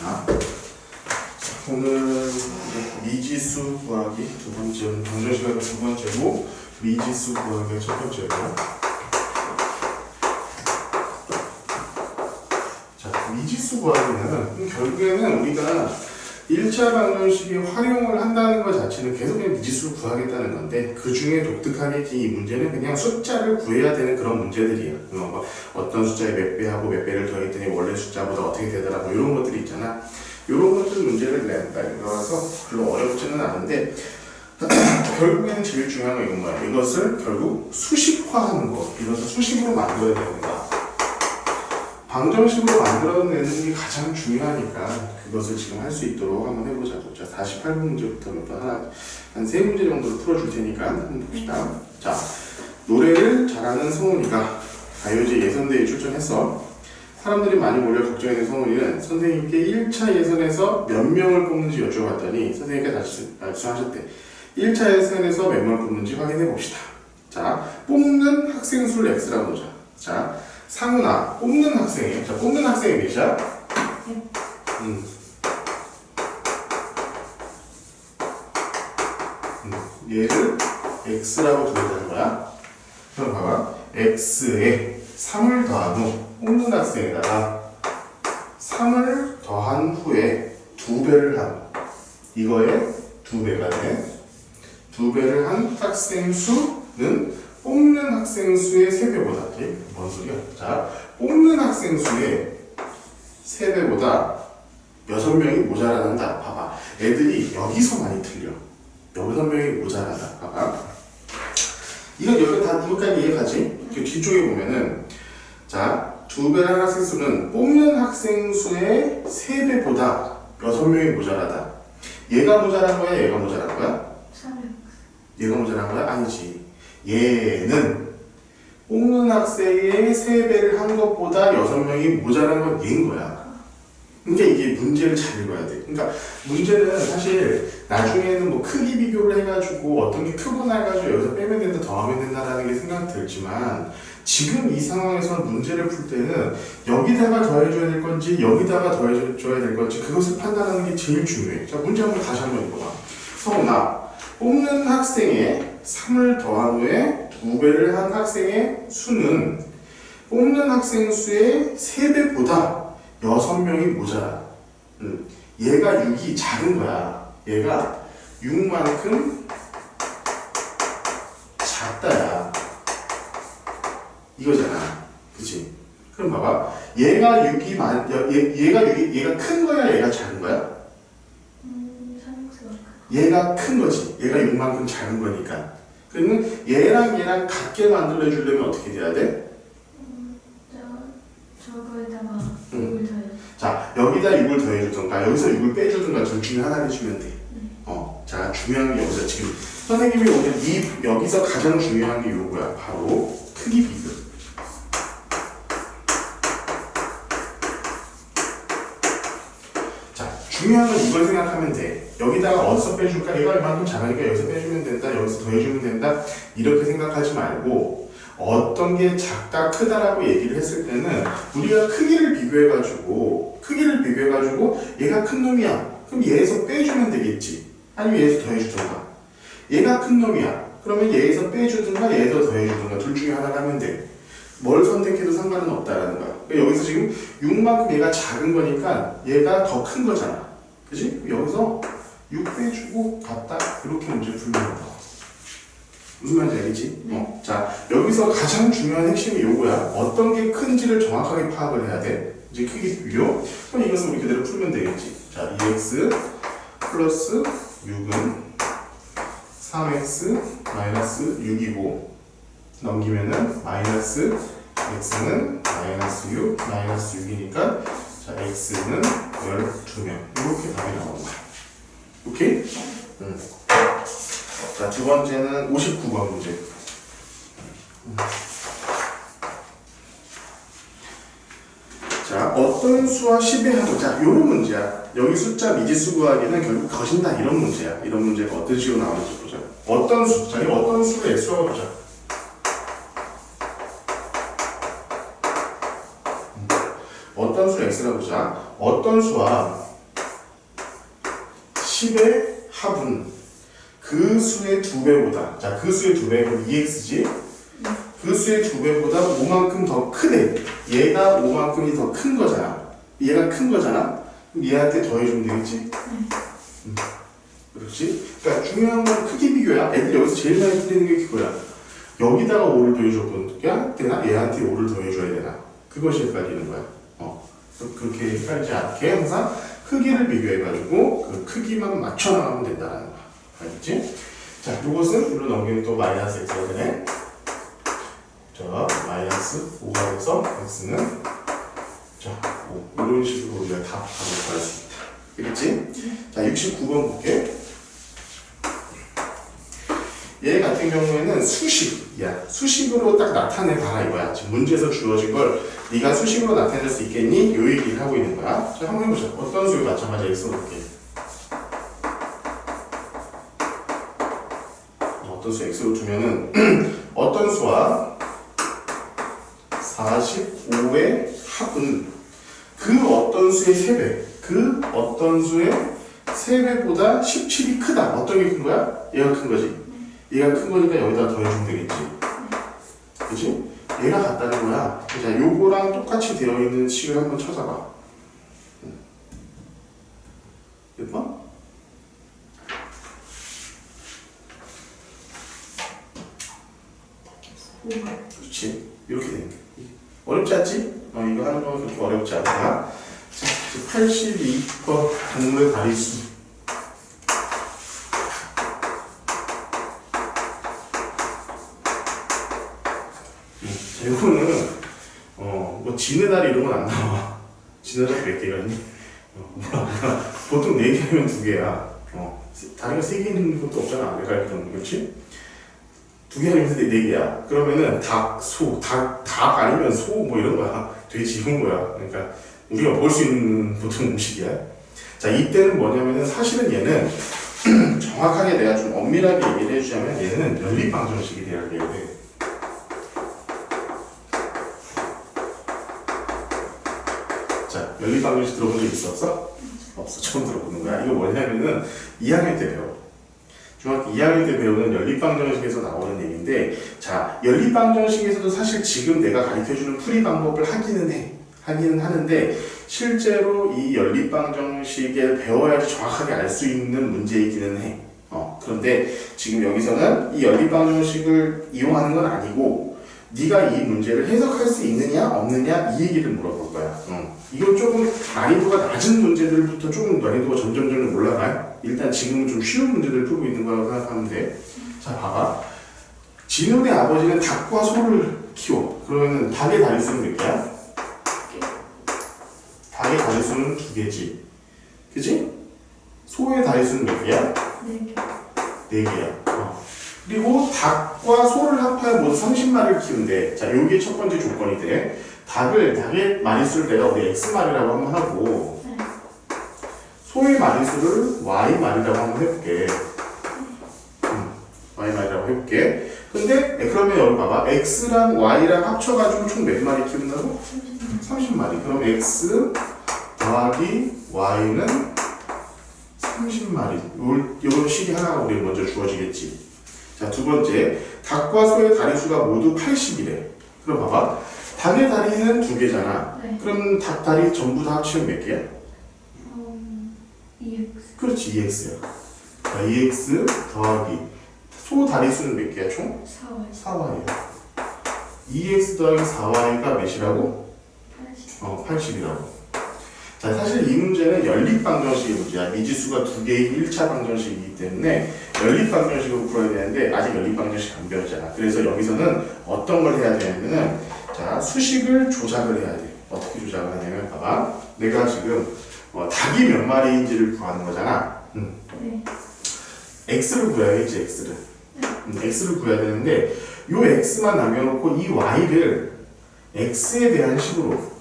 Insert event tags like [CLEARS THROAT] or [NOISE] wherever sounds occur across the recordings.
자, 오늘 미지수 구하기 두 번째, 방정 시간의 두 번째고 미지수 구하기 첫 번째고. 자, 미지수 구하기는 결국에는 우리가 1차 방정식의 활용을 한다는 것 자체는 계속 그냥 미지수를 구하겠다는 건데 그 중에 독특하게 이 문제는 그냥 숫자를 구해야 되는 그런 문제들이야. 어, 뭐 어떤 숫자에 몇 배하고 몇 배를 더했더니 원래 숫자보다 어떻게 되더라 뭐 이런 것들이 있잖아. 이런 것들 문제를 낸다 이거라서 별로 어렵지는 않은데 [CLEARS THROAT] 결국에는 제일 중요한 건 이건 거야. 이것을 결국 수식화하는 거. 이것을 수식으로 만들어야 된다. 방정식으로 만들어내는 게 가장 중요하니까 그것을 지금 할 수 있도록 한번 해보자고. 자, 48분 문제부터 몇 번 하나, 한 세 문제 정도로 풀어줄 테니까 한번 봅시다. 자, 노래를 잘하는 성훈이가 가요제 예선대회에 출전했어. 사람들이 많이 몰려 걱정했는 성훈이는 선생님께 1차 예선에서 몇 명을 뽑는지 여쭤봤더니 선생님께 다시 말씀하셨대. 1차 예선에서 몇 명을 뽑는지 확인해 봅시다. 자, 뽑는 학생 수를 X라고 보자. 자, 상훈아, 뽑는 학생이, 자, 뽑는 학생이 몇이야? 음. 음, 얘를 X라고 두겠다는 거야. 그럼 봐봐. X에 3을 더한 후, 뽑는 학생에다가 3을 더한 후에 두 배를 한, 이거에 두 배가 돼. 두 배를 한 학생 수는 뽑는 학생 수의 세 배보다, 이게 뭔 소리야? 자, 뽑는 학생 수의 세 배보다 여섯 명이 모자란다. 봐봐. 애들이 여기서 많이 틀려. 여섯 명이 모자라다. 봐봐. 이건 여기 다 이것까지 이해가지? 그 뒤쪽에 보면은 자, 두 배란 학생 수는 뽑는 학생 수의 세 배보다 여섯 명이 모자라다. 얘가 모자란 거야? 얘가 모자란 거야? 3을 얘가 모자란 거야? 아니지. 얘는 뽑는 학생의 세 배를 한 것보다 여섯 명이 모자란 건 얘인 거야. 그러니까 이게 문제를 잘 읽어야 돼. 그러니까 문제는 사실 나중에는 뭐 크기 비교를 해가지고 어떤 게 크구나 해가지고 여기서 빼면 된다, 더하면 된다라는 게 생각 들지만 지금 이 상황에서 문제를 풀 때는 여기다가 더해줘야 될 건지 여기다가 더해줘야 될 건지 그것을 판단하는 게 제일 중요해. 자, 문제 한번 다시 한번 읽어봐. 서훈아, 뽑는 학생의 3을 더한 후에 두 배를 한 학생의 수는 뽑는 학생 수의 3배보다 6명이 모자라. 음, 얘가 6이 작은 거야. 얘가 6만큼 작다야. 이거잖아. 그치? 그럼 봐봐. 얘가 6이 많, 여- 얘, 얘가 6이, 얘가 큰 거야? 얘가 작은 거야? 음, 3x가 얘가 큰 거지. 얘가 6만큼 작은 거니까. 그러면 얘랑 얘랑 같게 만들어 주려면 어떻게 돼야 돼? 저, 저거에다가 음. 6을 더해 자, 여기다 6을 더해주던가, 여기서 6을 빼주던가, 둘 중에 하나를 주면 돼. 어, 자, 중요한 게 여기서 지금, 선생님이 오늘 이, 여기서 가장 중요한 게 요거야. 바로 크기 비교. 자, 중요한 건 이걸 생각하면 돼. 여기다가 어디서 빼줄까? 얘가 이만큼 작으니까 여기서 빼주면 된다, 여기서 더해주면 된다. 이렇게 생각하지 말고, 어떤 게 작다, 크다라고 얘기를 했을 때는 우리가 크기를 비교해가지고, 크기를 비교해가지고, 얘가 큰 놈이야. 그럼 얘에서 빼주면 되겠지. 아니면 얘에서 더해주던가. 얘가 큰 놈이야. 그러면 얘에서 빼주든가, 얘에서 더해주든가. 둘 중에 하나를 하면 돼. 뭘 선택해도 상관은 없다라는 거야. 그러니까 여기서 지금 6만큼 얘가 작은 거니까 얘가 더 큰 거잖아. 그지? 여기서 6 빼주고 갔다. 이렇게 문제 풀면 된다. 무슨 말인지 알겠지? 어. 자, 여기서 가장 중요한 핵심이 요거야. 어떤 게 큰지를 정확하게 파악을 해야 돼. 이제 크기 비교. 그럼 이것은 우리 그대로 풀면 되겠지. 자, 2x 플러스 6은 3x 마이너스 6이고 넘기면은 마이너스 x는 마이너스 6 마이너스 6이니까 자 x는 12명 이렇게 답이 나오는 거야. 오케이? 음. 자, 두 번째는 59번 문제. 음. 자, 어떤 수와 10의 합을, 자, 요런 문제야. 여기 숫자 미지수 구하기는 결국 거신다. 이런 문제야. 이런 문제가 어떤 식으로 나오는지 보자. 어떤 수, 자, 이 어떤 수를 X라고 보자. 어떤 수를 X라고 보자. 어떤 수와 10의 합은 그 수의 두 배보다 자 그 수의 두 배, 그럼 2x지? 그 수의 두 배보다 5만큼 더 크대 얘가 5만큼이 더 큰 거잖아. 얘가 큰 거잖아? 그럼 얘한테 더해주면 되겠지? 음. 그렇지? 그러니까 중요한 건 크기 비교야. 애들 여기서 제일 많이 틀리는 게 그거야. 여기다가 5를 더해줘야 되나 얘한테 5를 더해줘야 되나? 그것이 헷갈리는 거야. 어 그- 그렇게 헷갈리지 않게 항상 크기를 비교해가지고 그 크기만 맞춰 나가면 된다는 거야 알겠지? 자, 이것은 이로 넘기면 또 마이너스 x가 되네. 자, 마이너스 5가 돼서 x는 자, 5. 이런 식으로 우리가 다 답을 구할 수 있다. 알겠지? 자, 69번 볼게. 얘 같은 경우에는 수식이야. 수식으로 딱 나타내봐라 이거야. 지금 문제에서 주어진 걸 네가 수식으로 나타낼 수 있겠니? 요 얘기를 하고 있는 거야. 자, 한번 해보자. 어떤 수를 마찬가지 x 볼게. 어떤 수 x로 두면은 [CLEARS THROAT] 어떤 수와 45의 합은 그 어떤 수의 3배, 그 어떤 수의 3배보다 17이 크다. 어떤 게 큰 거야? 얘가 큰 거지. 얘가 큰 거니까 여기다 더해주면 되겠지. 그치? 얘가 같다는 거야. 자, 요거랑 똑같이 되어 있는 식을 한번 찾아봐. 응. 예뻐? 오가 그렇지. 이렇게 되는. 어렵지 않지? 어, 이거 하는 건 그렇게 어렵지 않다. 자, 82번 동물 다리수. 이거는, 어, 뭐, 지네 다리 이런 건 안 나와. [LAUGHS] 지네 다리 몇 개가 있니? 어, 몰라. 보통 4개 아니면 2개야. 어, 다리가 3개 있는 것도 없잖아. 내가 알기로는. 그렇지? 두 개 아니면 네 개야. 그러면은 닭, 소, 닭, 닭 아니면 소 뭐 이런 거야. [LAUGHS] 돼지 이런 거야. 그러니까 우리가 먹을 수 있는 보통 음식이야. 자, 이때는 뭐냐면은 사실은 얘는 [CLEARS THROAT] 정확하게 내가 좀 엄밀하게 얘기를 해주자면 얘는 연립 방정식이 돼야 돼요. 연립방정식 들어본 적 있었어? 없어. 처음 들어보는 거야. 이거 뭐냐면은 2학년 때 배워. 중학교 2학년 때 배우는 연립방정식에서 나오는 얘기인데 자 연립방정식에서도 사실 지금 내가 가르쳐주는 풀이 방법을 하기는 해 하기는 하는데 실제로 이 연립방정식을 배워야지 정확하게 알 수 있는 문제이기는 해 어, 그런데 지금 여기서는 이 연립방정식을 이용하는 건 아니고 네가 이 문제를 해석할 수 있느냐 없느냐 이 얘기를 물어볼 거야 어. 이건 조금 난이도가 낮은 문제들부터 조금 난이도가 점점 점점 올라가요 일단 지금은 좀 쉬운 문제들을 풀고 있는 거라고 생각하면 돼. 자, 봐봐. 진우의 아버지는 닭과 소를 키워. 그러면 닭의 다리수는 몇 개야? 닭의 다리수는 두 개지. 그지? 소의 다리수는 몇 개야? 네 개 네 개야. 어. 그리고 닭과 소를 합하여 모두 30마리를 키운대. 자, 요게 첫 번째 조건이 돼. 닭을, 닭의 마리수를 내가 우리 X마리라고 한번 하고, 네. 소의 마리수를 Y마리라고 한번 해볼게. 음, Y마리라고 해볼게. 근데, 에, 그러면 여기 봐봐. X랑 Y랑 합쳐가지고 총 몇 마리 키운다고? 30마리. 그럼 X 더하기 Y는 30마리. 요, 요런 식이 하나가 우리 먼저 주어지겠지. 자, 두 번째. 닭과 소의 다리수가 모두 80이래. 그럼 봐봐. 닭의 다리는 두 개잖아. 네. 그럼 닭 다리 전부 다 합치면 몇 개야? 음, EX 그렇지, 2x야. 자, 2x 더하기 소 다리수는 몇 개야, 총? 4월 4y야. 2x 더하기 4y가 몇이라고? 80 어, 80이라고. 자, 사실 이 문제는 연립방정식의 문제야. 미지수가 두 개인 1차 방정식이기 때문에 연립방정식으로 풀어야 되는데 아직 연립방정식 안 배웠잖아. 그래서 여기서는 어떤 걸 해야 되냐면은 자, 수식을 조작을 해야 돼. 어떻게 조작을 하냐면 봐봐. 내가 지금 어, 닭이 몇 마리인지를 구하는 거잖아. 음. 네 x를 구해야겠지 x를 음, x를 구해야 되는데 요 x만 남겨놓고 이 y를 x에 대한 식으로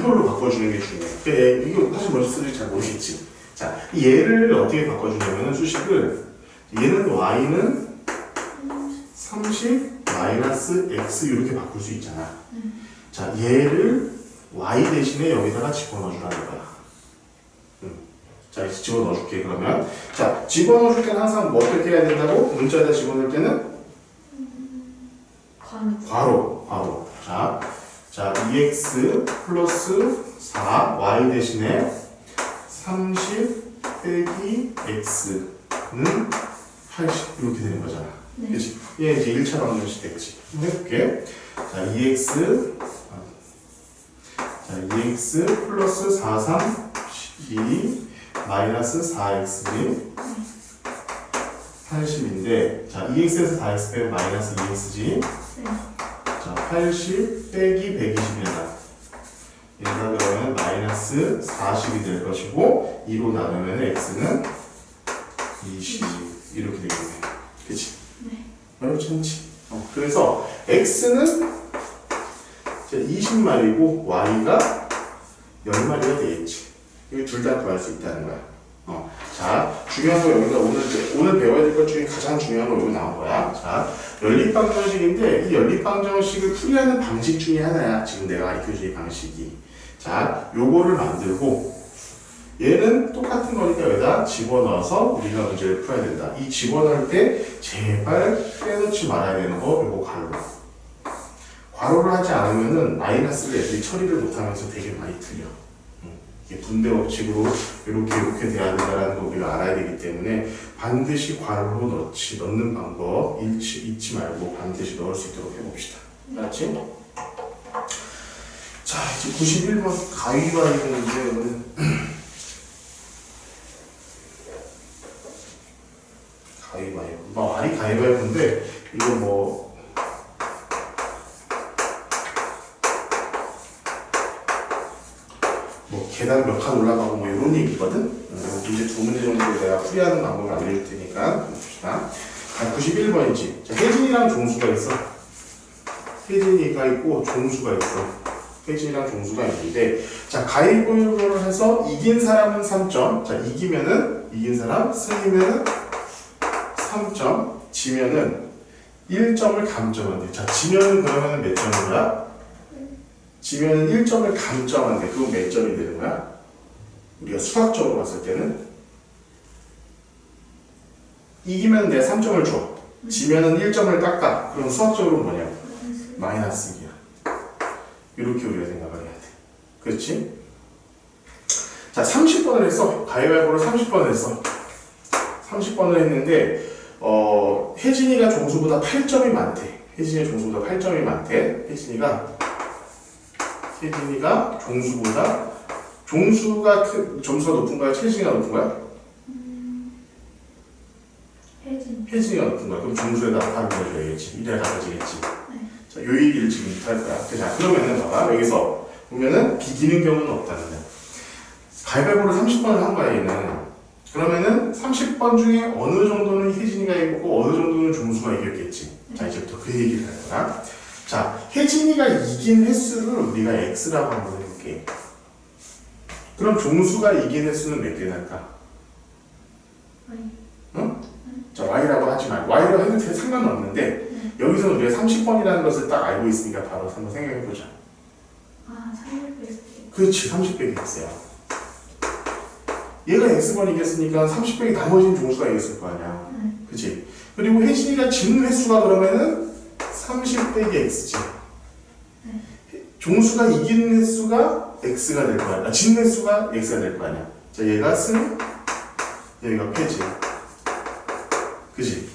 이걸로 바꿔주는 게 중요해 그러니까 얘- 이거 사실 뭔지 쓸지 잘 모르겠지 자 얘를 어떻게 바꿔주냐면 수식을 얘는 y는 30 마이너스 x 이렇게 바꿀 수 있잖아 자 얘를 y 대신에 여기다가 집어넣어 주라는 거야. 음. 자, 이제 집어넣어 줄게, 그러면. 자, 집어넣어 줄 때는 항상 뭐 어떻게 해야 된다고? 문자에다 집어넣을 때는 관. 괄호, 괄호. 자, 자, 2x 플러스 4, y 대신에 30 빼기 x는 80 이렇게 되는 거잖아. 네. 그치? 얘 이제 1차 방정식 됐지. 해볼게. 자, 2x 자, 2x 플러스 4, 3, 12 마이너스 4x지 80인데 자, 2x에서 4x 빼면 마이너스 2x지 네. 자, 80 빼기 120이다. 얘가 그러면 마이너스 40이 될 것이고 2로 나누면 x는 20 이렇게 되겠네. 그치? 네. 어렵지 않지? 어, 그래서 x는 20마리고 y가 10마리가 되겠지. 이거 둘 다 구할 수 있다는 거야. 중요한 거 여기가 오늘, 오늘 배워야 될 것 중에 가장 중요한 거 여기 나온 거야. 자, 연립방정식인데 이 연립방정식을 풀이하는 방식 중에 하나야. 지금 내가 줄 방식이. 자, 요거를 만들고 얘는 똑같은 거니까 여기다 집어넣어서 우리가 문제를 풀어야 된다. 이 집어넣을 때 제발 빼놓지 말아야 되는 거 요거 괄호. 괄호를 하지 않으면은 마이너스를 애들이 처리를 못하면서 되게 많이 틀려. 분배 법칙으로 이렇게 이렇게 돼야 된다는 거 우리가 알아야 되기 때문에 반드시 괄호로 넣지 넣는 방법 잃지, 잊지 말고 반드시 넣을 수 있도록 해봅시다. 알았지? 자 이제 91번 가위바위보인데 오늘 가위바위보 뭐 말이 가위바위보인데 이거 뭐 뭐 계단 몇 칸 올라가고 뭐 이런 얘기거든. 음, 이제 두 문제 정도 내가 풀이하는 방법을 알려줄 테니까 봅시다. 자, 91번이지. 자, 혜진이랑 종수가 있어. 혜진이가 있고 종수가 있어. 혜진이랑 종수가 있는데 자 가위바위보를 해서 이긴 사람은 3점. 자 이기면은 이긴 사람 승이면은 3점. 지면은 1점을 감점한대. 자 지면은 그러면은 몇 점인 거야? 지면은 1점을 감점한대. 그건 몇 점이 되는 거야? 우리가 수학적으로 봤을 때는 이기면 내가 3점을 줘. 지면은 1점을 깎아. 그럼 수학적으로 뭐냐? 마이너스 2야. 이렇게 우리가 생각을 해야 돼. 그렇지? 자, 30번을 했어. 가위바위보를 30번을 했어. 30번을 했는데, 어, 혜진이가 종수보다 8점이 많대. 혜진이가 종수보다 8점이 많대. 혜진이가, 혜진이가 종수보다, 종수가 큰, 점수가 높은 거야? 혜진이가 높은 거야? 혜진. 혜진이가 높은 거야. 그럼 종수에다 답을 넣어줘야겠지. 이래야 답해지겠지. 네. 자, 요 얘기를 지금부터 할 거야. 자, 그러면은 봐봐. 여기서 보면은 비기는 경우는 없다는 거야. 가위바위보를 30번을 한 거야, 얘는. 그러면은 30번 중에 어느 정도는 혜진이가 이겼고 어느 정도는 종수가 이겼겠지. 자, 이제부터 그 얘기를 할 거야. 자, 혜진이가 이긴 횟수를 우리가 x라고 한번 해볼게. 그럼 종수가 이긴 횟수는 몇개 날까? 아니. 자, y라고 하지 말고 y라고 해도 돼, 상관은 없는데 네. 여기서 우리가 30번이라는 것을 딱 알고 있으니까 바로 한번 생각해 보자. 아, 300개. 그렇지, 30백이 x야. 얘가 x번 이겼으니까 30백이 나머지는 종수가 이겼을 거 아니야. 네. 그치? 그리고 혜진이가 지는 횟수가 그러면은 30백이 x지. 종수가 이기는 횟수가 x가 될 거 아니야. 아, 지는 횟수가 x가 될 거 아니야. 자, 얘가 승, 여기가 패지. 그치?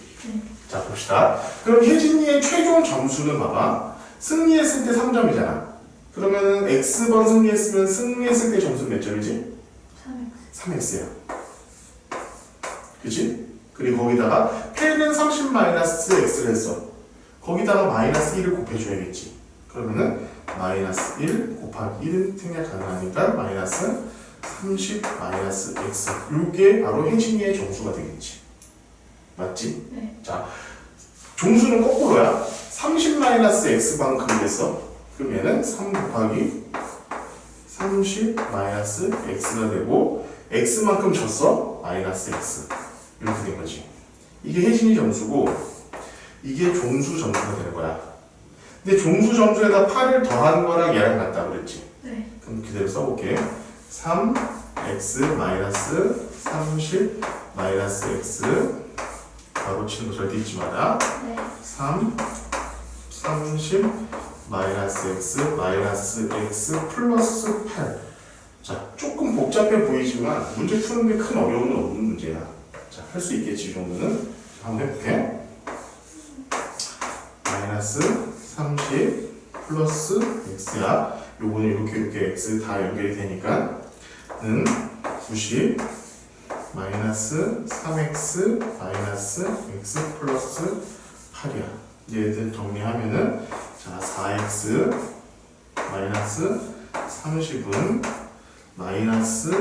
네. 자, 봅시다. 그럼 혜진이의 최종 점수는 봐봐. 승리했을 때 3점이잖아. 그러면은 x번 승리했으면 승리했을 때 점수 몇 점이지? 300. 3x야. 그치? 그리고 거기다가 패는 30 마이너스 x를 했어. 거기다가 마이너스 1을 곱해줘야겠지. 그러면은 마이너스 1 곱하기 1은 생략 가능하니까 마이너스 30 마이너스 x. 이게 바로 혜진이의 점수가 되겠지. 맞지? 네. 자, 종수는 거꾸로야. 30 마이너스 x만큼 됐어. 그럼 얘는 3 곱하기 30 마이너스 x가 되고 x만큼 졌어. 마이너스 x. 이렇게 된 거지. 이게 혜진이 점수고 이게 종수 점수가 되는 거야. 근데 종수 점수에다 8을 더한 거랑 얘랑 같다 그랬지. 네. 그대로 써볼게 3x 마이너스 30 마이너스 x 바로 치는 거 절대 잊지 마라 네. 3 30 마이너스 x 마이너스 x 플러스 8 자, 조금 복잡해 보이지만 문제 푸는 게큰 어려움은 없는 문제야. 자, 할 수 있겠지, 이 정도는. 자, 한번 해볼게. 마이너스 30 플러스 x야. 요거는 이렇게 이렇게 x 다 연결이 되니까 는 90 마이너스 3x 마이너스 x 플러스 8이야. 얘들 정리하면은 자 4x 마이너스 30은 마이너스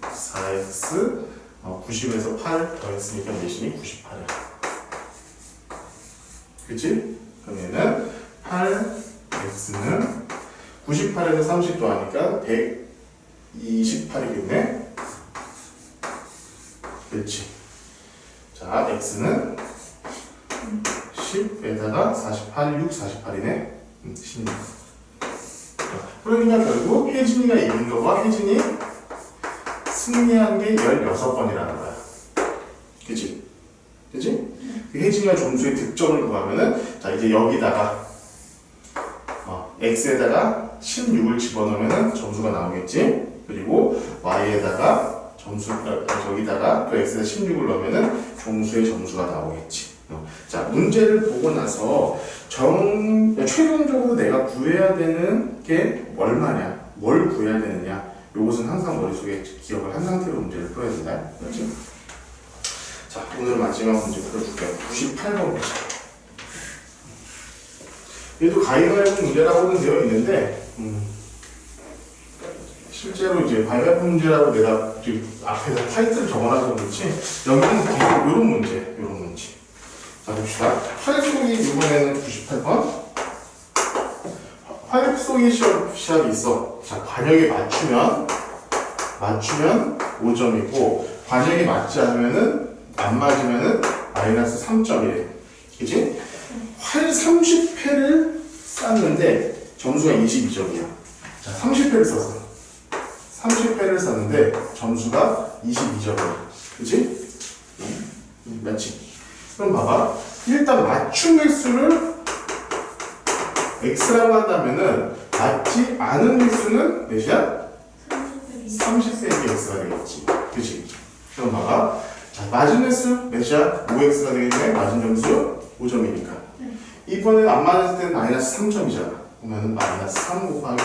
4x 어, 90에서 8 더했으니까 내심이 98이야. 그치? 그러면은 8x는 98에서 30 더하니까 128이겠네? 그렇지. 자, x는 10에다가 48, 6, 48이네. 음, 16. 그러니까 결국 혜진이가 이긴 거와 혜진이 승리한 게 16번이라는 거야. 그치? 그치? 그 혜진이가 점수의 득점을 구하면은, 자, 이제 여기다가, 어, x에다가 16을 집어넣으면은 점수가 나오겠지? 그리고 y에다가 점수, 어, 저기다가 또 x에다 16을 넣으면은 종수의 점수가 나오겠지. 어, 자, 문제를 보고 나서 정, 최종적으로 내가 구해야 되는 게 얼마냐, 뭘 구해야 되느냐, 요것은 항상 머릿속에 기억을 한 상태로 문제를 풀어야 된다. 그렇지? 자, 오늘 마지막 문제 풀어줄게요. 98번 문제. 얘도 가위바위보 문제라고는 되어 있는데, 음, 실제로 이제 가위바위보 문제라고 내가 지금 앞에다 타이틀 적어놔서 그렇지, 여기는 계속 이런 문제, 이런 문제. 자, 봅시다. 활쏘기 이번에는 98번. 활쏘기 시합, 시합이 있어. 자, 관역에 맞추면, 맞추면 5점이고, 관역에 맞지 않으면은, 안 맞으면은 마이너스 3점이래. 그지? 활 30회를 쐈는데, 점수가 22점이야. 자, 30회를 썼어. 30회를 썼는데, 점수가 22점이야. 그지? 응? 맞지? 그럼 봐봐. 일단 맞춤 횟수를 x라고 한다면은 맞지 않은 횟수는 몇이야? 30배 30세기 x가 되겠지. 그치? 그럼 봐봐. 자, 맞은 횟수 몇이야? 5x가 되겠네. 맞은 점수 5점이니까. 네. 이번에 안 맞았을 때는 마이너스 3점이잖아. 그러면 마이너스 3 곱하기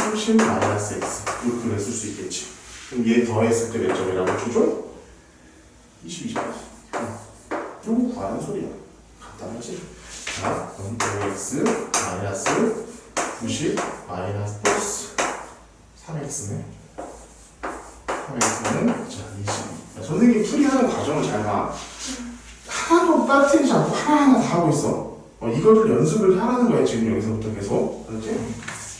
30 마이너스 x. 이렇게 그랬을 수 있겠지. 그럼 얘 더했을 때 몇 점이라고 주죠? 22점. 요거 구하는 소리야. 간단하지? 자, 그럼 5x 마이너스 90 마이너스 플러스 3x네. 3x는 자 22. 선생님 풀이하는 과정을 잘 봐. 하나도 빠뜨리지 않고 하나하나 다 하고 있어. 어, 이거를 연습을 하라는 거야 지금 여기서부터 계속. 그렇지?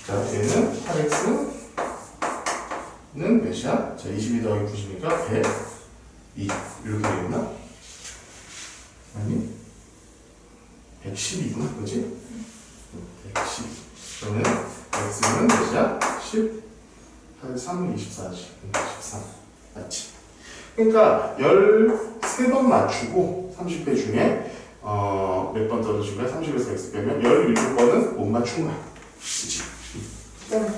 자 얘는 8x는 몇이야? 자 22 더하기 90이니까 102 이렇게 되겠나? 아니 112구나 그지? 112 그러면 x는 몇이야? 10 8, 3은 24지 13 맞지? 그러니까 13번 맞추고 30회 중에 어, 몇 번 떨어진 거야? 30에서 x 빼면 17번은 못 맞춘 거야 그치? 응.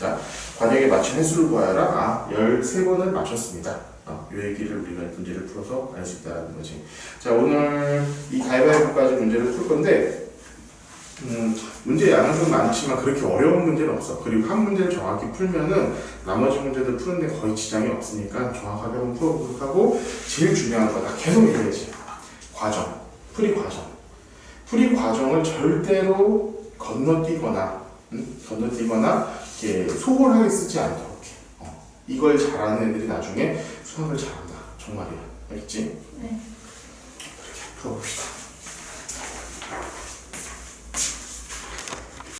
자, 관역에 맞춘 횟수를 구하여라. 아, 13번을 맞췄습니다. 어, 이 얘기를 우리가 문제를 풀어서 알 수 있다는 거지. 자 오늘 이 가위바위보까지 문제를 풀 건데 음, 문제 양은 좀 많지만 그렇게 어려운 문제는 없어. 그리고 한 문제를 정확히 풀면은 나머지 문제들 푸는데 거의 지장이 없으니까 정확하게 한번 풀어보도록 하고 제일 중요한 거나 계속 얘기하지. 과정. 풀이 과정. 풀이 과정을 절대로 건너뛰거나 음? 건너뛰거나 이렇게 소홀하게 쓰지 않도록 해 어, 이걸 잘하는 애들이 나중에 수학을 잘한다 정말이야 알겠지? 네. 풀어봅시다